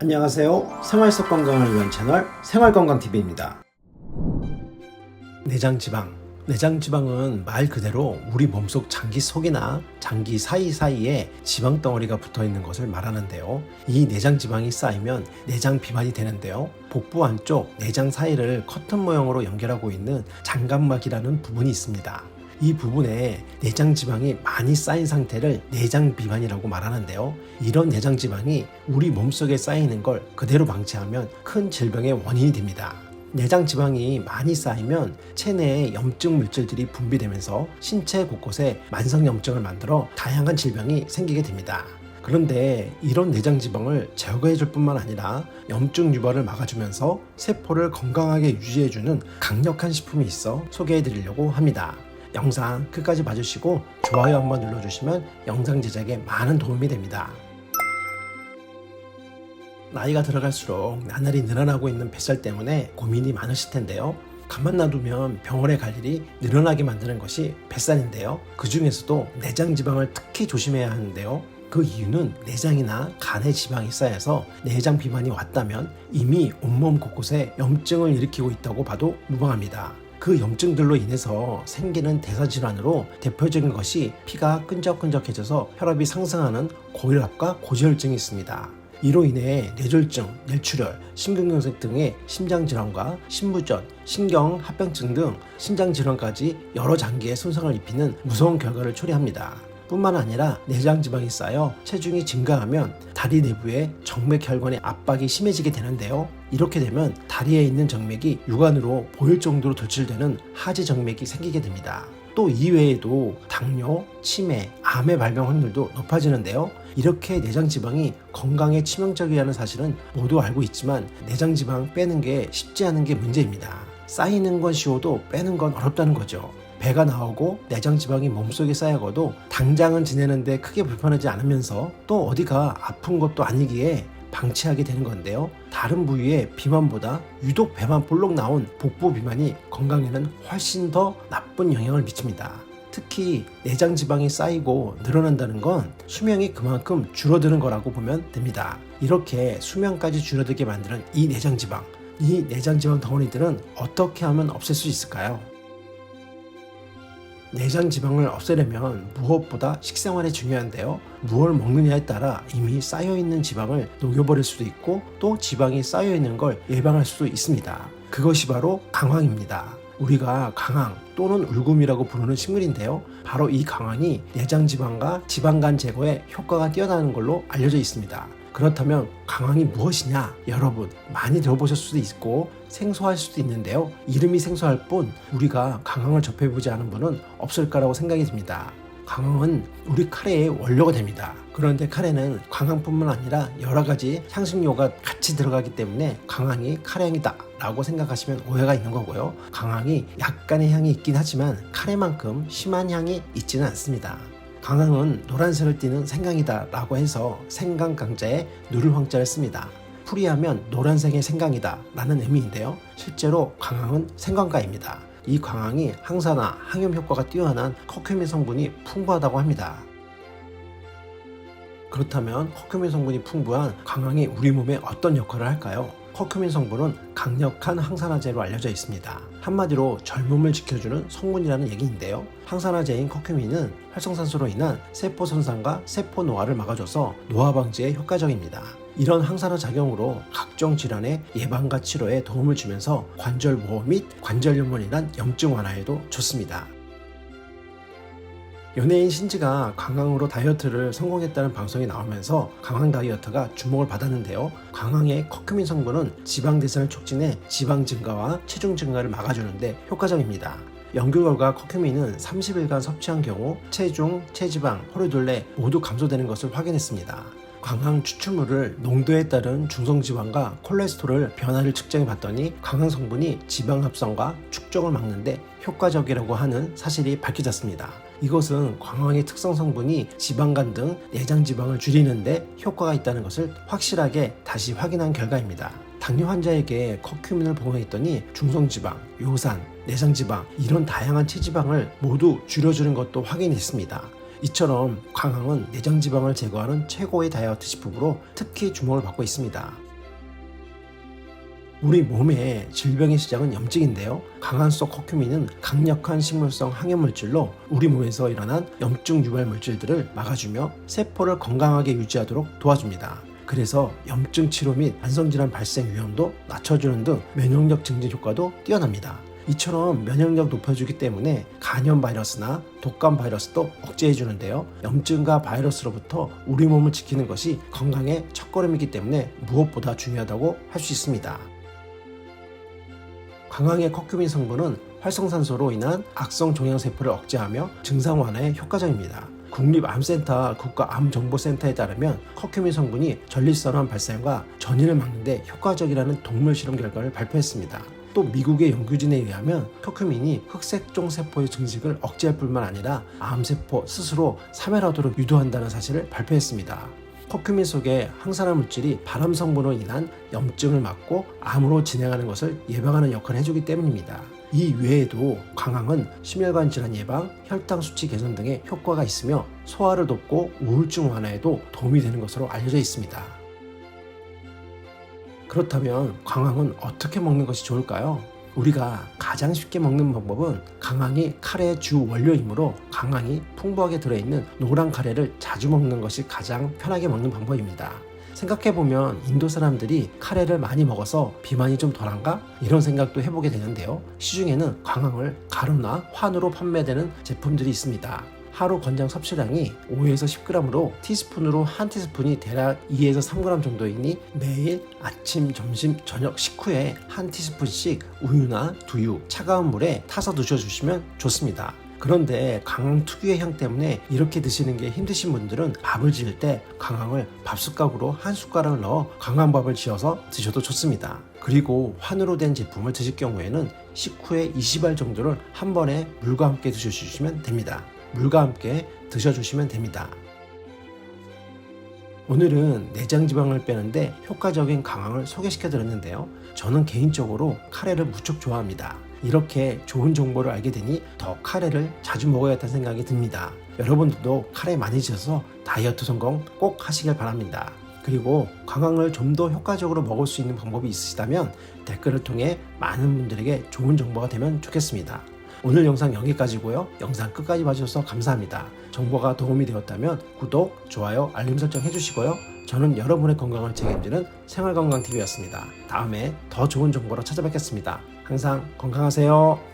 안녕하세요. 생활 속 건강을 위한 채널 생활건강TV입니다. 내장지방. 내장지방은 말 그대로 우리 몸속 장기 속이나 장기 사이사이에 지방 덩어리가 붙어 있는 것을 말하는데요. 이 내장지방이 쌓이면 내장 비만이 되는데요. 복부 안쪽 내장 사이를 커튼 모형으로 연결하고 있는 장각막이라는 부분이 있습니다. 이 부분에 내장 지방이 많이 쌓인 상태를 내장 비만이라고 말하는데요. 이런 내장 지방이 우리 몸속에 쌓이는 걸 그대로 방치하면 큰 질병의 원인이 됩니다. 내장 지방이 많이 쌓이면 체내에 염증 물질들이 분비되면서 신체 곳곳에 만성 염증을 만들어 다양한 질병이 생기게 됩니다. 그런데 이런 내장 지방을 제거해 줄 뿐만 아니라 염증 유발을 막아주면서 세포를 건강하게 유지해 주는 강력한 식품이 있어 소개해 드리려고 합니다. 영상 끝까지 봐주시고 좋아요 한번 눌러주시면 영상 제작에 많은 도움이 됩니다. 나이가 들어갈수록 나날이 늘어나고 있는 뱃살 때문에 고민이 많으실 텐데요. 가만 놔두면 병원에 갈 일이 늘어나게 만드는 것이 뱃살인데요. 그 중에서도 내장 지방을 특히 조심해야 하는데요. 그 이유는 내장이나 간에 지방이 쌓여서 내장 비만이 왔다면 이미 온몸 곳곳에 염증을 일으키고 있다고 봐도 무방합니다. 그 염증들로 인해서 생기는 대사질환으로 대표적인 것이 피가 끈적끈적해져서 혈압이 상승하는 고혈압과 고지혈증이 있습니다. 이로 인해 뇌졸중, 뇌출혈, 심근경색 등의 심장질환과 신부전, 신경합병증 등 신장질환까지 여러 장기에 손상을 입히는 무서운 결과를 초래합니다. 뿐만 아니라 내장 지방이 쌓여 체중이 증가하면 다리 내부에 정맥 혈관의 압박이 심해지게 되는데요. 이렇게 되면 다리에 있는 정맥이 육안으로 보일 정도로 돌출되는 하지 정맥이 생기게 됩니다. 또 이외에도 당뇨, 치매, 암의 발병 확률도 높아지는데요. 이렇게 내장 지방이 건강에 치명적이라는 사실은 모두 알고 있지만 내장 지방 빼는 게 쉽지 않은 게 문제입니다. 쌓이는 건 쉬워도 빼는 건 어렵다는 거죠. 배가 나오고 내장 지방이 몸속에 쌓여가도 당장은 지내는데 크게 불편하지 않으면서 또 어디가 아픈 것도 아니기에 방치하게 되는 건데요. 다른 부위의 비만보다 유독 배만 볼록 나온 복부 비만이 건강에는 훨씬 더 나쁜 영향을 미칩니다. 특히 내장 지방이 쌓이고 늘어난다는 건 수명이 그만큼 줄어드는 거라고 보면 됩니다. 이렇게 수명까지 줄어들게 만드는 이 내장 지방, 이 내장 지방 덩어리들은 어떻게 하면 없앨 수 있을까요? 내장 지방을 없애려면 무엇보다 식생활이 중요한데요. 무엇을 먹느냐에 따라 이미 쌓여 있는 지방을 녹여버릴 수도 있고 또 지방이 쌓여 있는 걸 예방할 수도 있습니다. 그것이 바로 강황입니다. 우리가 강황 또는 울금이라고 부르는 식물인데요. 바로 이 강황이 내장 지방과 지방간 제거에 효과가 뛰어나는 걸로 알려져 있습니다. 그렇다면 강황이 무엇이냐? 여러분 많이 들어보실 수도 있고 생소할 수도 있는데요. 이름이 생소할 뿐 우리가 강황을 접해보지 않은 분은 없을 거라고 생각이 듭니다. 강황은 우리 카레의 원료가 됩니다. 그런데 카레는 강황뿐만 아니라 여러 가지 향신료가 같이 들어가기 때문에 강황이 카레향이다 라고 생각하시면 오해가 있는 거고요. 강황이 약간의 향이 있긴 하지만 카레만큼 심한 향이 있지는 않습니다. 강황은 노란색을 띠는 생강이다 라고 해서 생강 강자에 누를 황자를 씁니다. 풀이하면 노란색의 생강이다 라는 의미인데요. 실제로 강황은 생강가입니다. 이 강황이 항산화, 항염 효과가 뛰어난 커큐민 성분이 풍부하다고 합니다. 그렇다면 커큐민 성분이 풍부한 강황이 우리 몸에 어떤 역할을 할까요? 커큐민 성분은 강력한 항산화제로 알려져 있습니다. 한마디로 젊음을 지켜주는 성분이라는 얘기인데요. 항산화제인 커큐민은 활성산소로 인한 세포 손상과 세포 노화를 막아줘서 노화 방지에 효과적입니다. 이런 항산화 작용으로 각종 질환의 예방과 치료에 도움을 주면서 관절 보호 및 관절염으로 인한 염증 완화에도 좋습니다. 연예인 신지가 강황으로 다이어트를 성공했다는 방송이 나오면서 강황 다이어트가 주목을 받았는데요. 강황의 커큐민 성분은 지방 대사를 촉진해 지방 증가와 체중 증가를 막아주는데 효과적입니다. 연구 결과 커큐민은 30일간 섭취한 경우 체중, 체지방, 혈류둘레 모두 감소되는 것을 확인했습니다. 강황 추출물을 농도에 따른 중성지방과 콜레스테롤 변화를 측정해 봤더니 강황 성분이 지방 합성과 축적을 막는데 효과적이라고 하는 사실이 밝혀졌습니다. 이것은 광황의 특성 성분이 지방간 등 내장 지방을 줄이는데 효과가 있다는 것을 확실하게 다시 확인한 결과입니다. 당뇨 환자에게 커큐민을 복용했더니 중성지방, 요산, 내장지방 이런 다양한 체지방을 모두 줄여주는 것도 확인했습니다. 이처럼 강황은 내장 지방을 제거하는 최고의 다이어트 식품으로 특히 주목을 받고 있습니다. 우리 몸의 질병의 시작은 염증인데요. 강한 속 커큐민은 강력한 식물성 항염 물질로 우리 몸에서 일어난 염증 유발 물질들을 막아주며 세포를 건강하게 유지하도록 도와줍니다. 그래서 염증 치료 및 만성질환 발생 위험도 낮춰주는 등 면역력 증진 효과도 뛰어납니다. 이처럼 면역력 높여주기 때문에 간염 바이러스나 독감 바이러스도 억제해 주는데요. 염증과 바이러스로부터 우리 몸을 지키는 것이 건강의 첫걸음이기 때문에 무엇보다 중요하다고 할 수 있습니다. 강황의 커큐민 성분은 활성산소로 인한 악성 종양세포를 억제하며 증상 완화에 효과적입니다. 국립암센터 국가암정보센터에 따르면 커큐민 성분이 전립선암 발생과 전이를 막는데 효과적이라는 동물 실험 결과를 발표했습니다. 또 미국의 연구진에 의하면 커큐민이 흑색종 세포의 증식을 억제할 뿐만 아니라 암세포 스스로 사멸하도록 유도한다는 사실을 발표했습니다. 커큐민 속에 항산화 물질이 발암 성분으로 인한 염증을 막고 암으로 진행하는 것을 예방하는 역할을 해주기 때문입니다. 이 외에도 광항은 심혈관 질환 예방, 혈당 수치 개선 등의 효과가 있으며 소화를 돕고 우울증 완화에도 도움이 되는 것으로 알려져 있습니다. 그렇다면 광항은 어떻게 먹는 것이 좋을까요? 우리가 가장 쉽게 먹는 방법은 강황이 카레의 주 원료이므로 강황이 풍부하게 들어있는 노란 카레를 자주 먹는 것이 가장 편하게 먹는 방법입니다. 생각해보면 인도 사람들이 카레를 많이 먹어서 비만이 좀 덜한가? 이런 생각도 해보게 되는데요. 시중에는 광황을 가루나 환으로 판매되는 제품들이 있습니다. 하루 권장 섭취량이 5에서 10g으로 티스푼으로 한 티스푼이 대략 2에서 3g 정도이니 매일 아침, 점심, 저녁 식후에 한 티스푼씩 우유나 두유, 차가운 물에 타서 드셔주시면 좋습니다. 그런데 강황 특유의 향 때문에 이렇게 드시는 게 힘드신 분들은 밥을 지을 때 강황을 밥숟가락으로 한 숟가락을 넣어 강황밥을 지어서 드셔도 좋습니다. 그리고 환으로 된 제품을 드실 경우에는 식후에 20알 정도를 한 번에 물과 함께 드셔주시면 됩니다. 물과 함께 드셔주시면 됩니다. 오늘은 내장 지방을 빼는데 효과적인 강황을 소개시켜 드렸는데요. 저는 개인적으로 카레를 무척 좋아합니다. 이렇게 좋은 정보를 알게 되니 더 카레를 자주 먹어야겠다는 생각이 듭니다. 여러분들도 카레 많이 드셔서 다이어트 성공 꼭 하시길 바랍니다. 그리고 강황을 좀 더 효과적으로 먹을 수 있는 방법이 있으시다면 댓글을 통해 많은 분들에게 좋은 정보가 되면 좋겠습니다. 오늘 영상 여기까지고요. 영상 끝까지 봐주셔서 감사합니다. 정보가 도움이 되었다면 구독, 좋아요, 알림 설정 해주시고요. 저는 여러분의 건강을 책임지는 생활건강TV였습니다. 다음에 더 좋은 정보로 찾아뵙겠습니다. 항상 건강하세요.